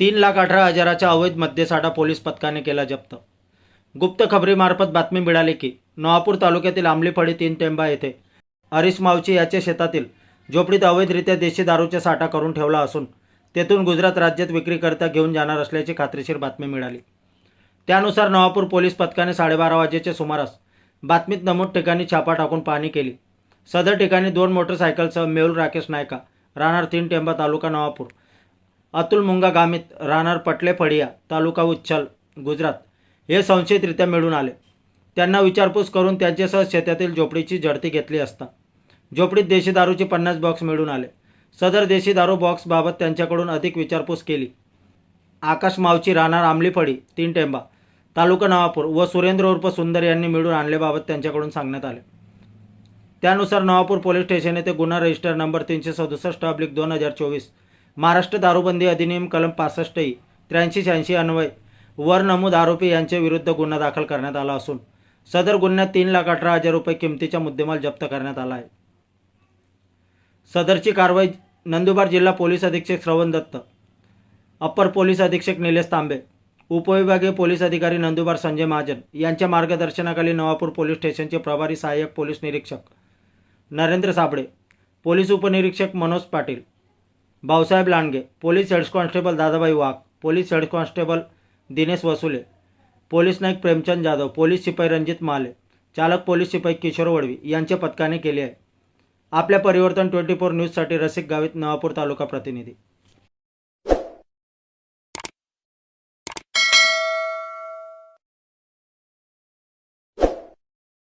तीन लाख अठरा हजाराचा अवैध मद्यसाठा पोलीस पथकाने केला जप्त. गुप्त खबरीमार्फत बातमी मिळाली की नवापूर तालुक्यातील आंबलीफळी तीन टेंबा येथे हरीश मावची याच्या शेतातील झोपडीत अवैधरित्या देशी दारूचा साठा करून ठेवला असून तेथून गुजरात राज्यात विक्रीकरता घेऊन जाणार असल्याची खात्रीशीर बातमी मिळाली. त्यानुसार नवापूर पोलीस पथकाने साडेबारा वाजेच्या सुमारास बातमीत नमूद ठिकाणी छापा टाकून पाहणी केली. सदर ठिकाणी दोन मोटरसायकलसह मेहुल राकेश नायका राहणार तीन टेंबा तालुका नवापूर अतुल मुंगा गामित राहणार पटले फडिया तालुका उच्छल गुजरात. हे संशयितरित्या मिळून आले. त्यांना विचारपूस करून त्यांच्यासह शेतातील झोपडीची झडती घेतली असता. झोपडीत देशी दारूचे पन्नास बॉक्स मिळून आले. सदर देशी दारू बॉक्सबाबत त्यांच्याकडून अधिक विचारपूस केली. आकाश मावची राहणार आमलीफडी तीन टेंबा तालुका नवापूर व सुरेंद्र उर्फ सुंदर यांनी मिळून आणल्याबाबत त्यांच्याकडून सांगण्यात आले. त्यानुसार नवापूर पोलीस स्टेशन येथे गुन्हा रजिस्टर नंबर तीनशे सदुसष्ट अब्लिक दोन हजार चोवीस महाराष्ट्र दारूबंदी अधिनियम कलम पासष्ट त्र्याऐंशी शहाऐंशी अन्वय वर नमूद आरोपी यांच्या विरुद्ध गुन्हा दाखल करण्यात आला असून सदर गुन्ह्यात तीन लाख अठरा हजार रुपये किमतीचा मुद्देमाल जप्त करण्यात आला आहे. सदरची कारवाई नंदुरबार जिल्हा पोलीस अधीक्षक श्रवण दत्त अप्पर पोलीस अधीक्षक निलेश तांबे उपविभागीय पोलीस अधिकारी नंदुरबार संजय महाजन यांच्या मार्गदर्शनाखाली नवापूर पोलीस स्टेशनचे प्रभारी सहाय्यक पोलीस निरीक्षक नरेंद्र साबळे पोलीस उपनिरीक्षक Manoj Patil Bhausaheb Landge police head constable Dadabai Wagh police head constable Dinesh Vasule police Naik Premchand Jadhav police शिपाई रणजित माले चालक पोलीस शिपाई किशोर वडवी यांच्या पथकाने केले आहे. आपल्या परिवर्तन ट्वेंटी फोर न्यूजसाठी रसिक गावित नवापूर तालुका प्रतिनिधी.